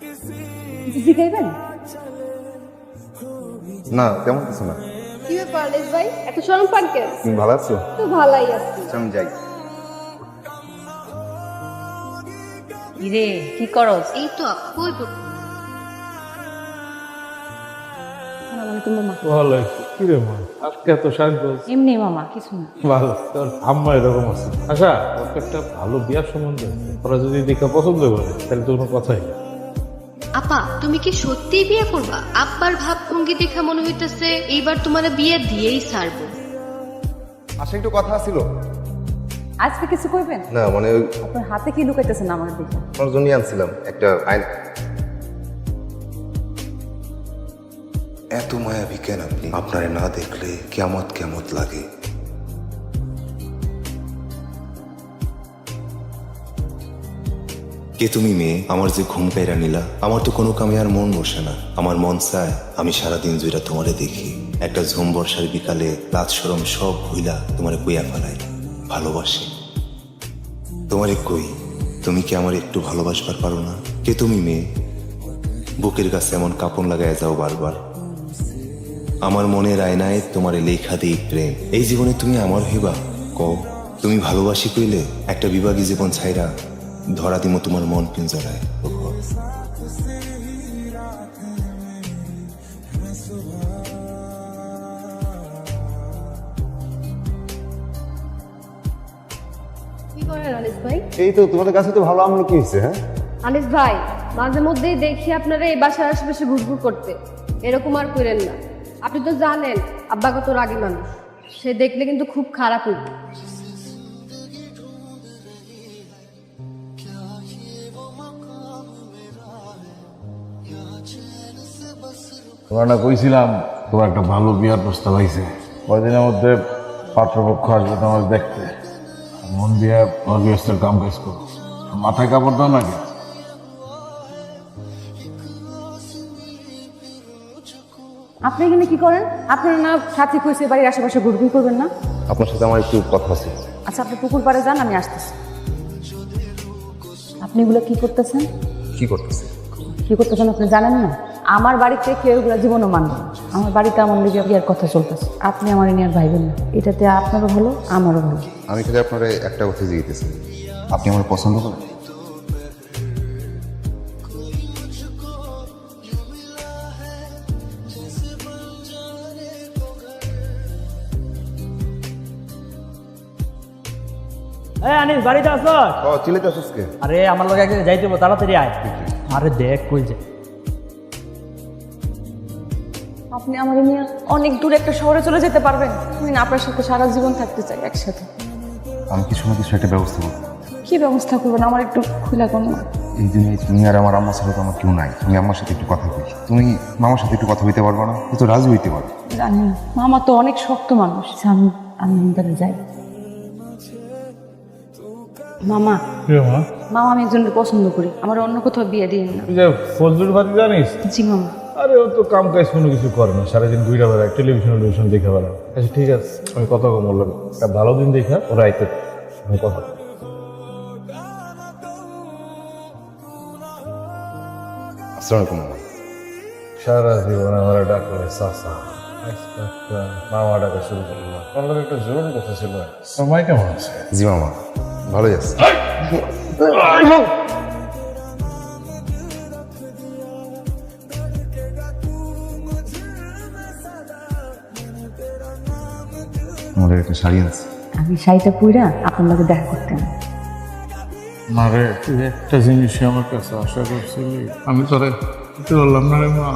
কিছু শিখাইবেন না তেমন কিছু না কি ব্যাপার ভাই এত শরম পান কেন তুমি ভালো আছো তো ভালাই আছি আমি যাই কিরে কি করস এই তো কই পড় আসসালামু মামা ভালো। কি রে মা? আজকে এত শান্ত এমনি মামা কিছু না। ভালো। তোর আম্মা এরকম আছে। আচ্ছা তোকে একটা ভালো বিয়ার সম্বন্ধ। তোরা যদি দেখে পছন্দ করে তাহলে তো কোনো কথাই না। আপা তুমি কি সত্যিই বিয়ে করবা? আব্বার ভাবভঙ্গি দেখা মনে হইতেছে এইবার তোমার বিয়ে দিয়েই ছাড়বো। আসলে একটু কথা ছিল আজকে কিছু কইবেন? না মানে আপনার হাতে কি লুকাইতেছেন আমার দিকে? তোমার জন্যই আনছিলাম একটা আইন এত মায়াবী কেন আপনি। আপনারে না দেখলে কেমত কেমত লাগে। কে তুমি মেয়ে? আমার যে ঘুম কাইরা নিলা, আমার তো কোনো কামে আর মন বসে না। আমার মন চায় আমি সারাদিন জুইরা তোমারে দেখি। একটা ঝুম বর্ষার বিকালে লাজ সরম সব হইলা তোমারে কইয়া ফেলাই। ভালোবাসি। তোমারে কই? তুমি কি আমার একটু ভালোবাসবার পারো না? কে তুমি মেয়ে? বুকের কাছে এমন কাপড় লাগায় যাও বারবার। আমার মনের আয়নায় তোমার লেখা দিই প্রেম। এই জীবনে তুমি আমার হইবা? ক তুমি ভালোবাসি কইলে একটা বিভাগী জীবন ছাইরা ধরা দিমো তোমার মন পিঞ্জরায়। এই তো তোমাদের কাছে তো ভালো আমল কি হয়েছে হ্যাঁ? আলিস ভাই মাঝে মধ্যেই দেখি আপনারা এই বাসার আশেপাশে ঘুরঘুর করতে। এরকম আর করেন না। আপনি তো জানেন, আব্বা কত রাগী মানুষ। সে দেখলে কিন্তু খুব খারাপ হইবে। তোমার না কইছিলাম, তোমার একটা ভালো বিয়ার প্রস্তাব আইছে। কয়দিনের মধ্যে পাত্রপক্ষ আসবে তোমার দেখতে। মন দিয়া তোমার গৃহস্থের কাম কাজ করো। মাথায় কাপড় দাও নাকি আপনি এখানে কি করেন? আপনার না সাথী কইছে বাড়ির আশেপাশে ঘুরঘুর করবেন না? আপনার সাথে আমার একটু কথা আছে। আচ্ছা আপনি পুকুর পাড়ে যান আমি আসতেছি। আপনি এগুলো কি করতেছেন? কি করতেছেন? কি করতেছেন আপনি জানেন না? আমার বাড়িতে কেউ এগুলো জীবনও মানবে। আমার বাড়িতে আমার লিগে বিয়ার কথা চলতেছে। আপনি আমার নিয়ে আর ভাইবেন না। এটাতে আপনারও ভালো আমারও ভালো। আমি খালি আপনার একটা কথা জিজ্ঞেস আপনি আমার পছন্দ করেন? এই আনিস বাড়িতে আসো। ও চিলেতে আসিস কে? আরে আমার লগে একদিন যাইতে হব তাড়াতাড়ি আয়। আরে দেখ কই যে আপনি আমার নিয়ে অনেক দূরে একটা শহরে চলে যেতে পারবেন। আমি না আপনার সাথে সারা জীবন থাকতে চাই একসাথে। আমি কিছু না কিছু একটা ব্যবস্থা করব। কি ব্যবস্থা করবেন? আমার একটু খুলে কোন এই দুনিয়ায় তুমি আর আমার আম্মার সাথে তো আমার কেউ নাই। তুমি আমার সাথে একটু কথা বলি। তুমি মামার সাথে একটু কথা বলতে পারব না? তো রাজি হইতে পারো। জানি না মামা তো অনেক শক্ত মানুষ। আচ্ছা, আমি আমি যাই। মামা। মামা আমি একজনকে পছন্দ করি। আমার অন্য কোথাও বিয়ে দিন না। তুই যে ফজলুর বাড়ি জানিস? জি মামা। আরে ও তো কাম কাজ কোনো কিছু করে না। সারাদিন ঘুরে বেড়ায় টেলিভিশন টেলিভিশন দেখে বেড়ায়। আচ্ছা ঠিক আছে। আমি কথা কম বললাম। একটা ভালো দিন দেখা ওরা আইতে আমি কথা। আসসালামু আলাইকুম মামা। সারা জীবন আমার ডাকলে চাষা আজকে মামা ডাকা শুরু করলাম আমার একটা জরুরি কথা ছিল। সময় কেমন আছে? জি মামা। ভালোই আছে আমাদের একটা শাড়ি আছে। আমি শাড়িটা পুইরা আপনার লগে দেখা করতে মারে তুই একটা জিনিস আমার কাছে আশা করছিলি। আমি তোরে পারলাম না রে মা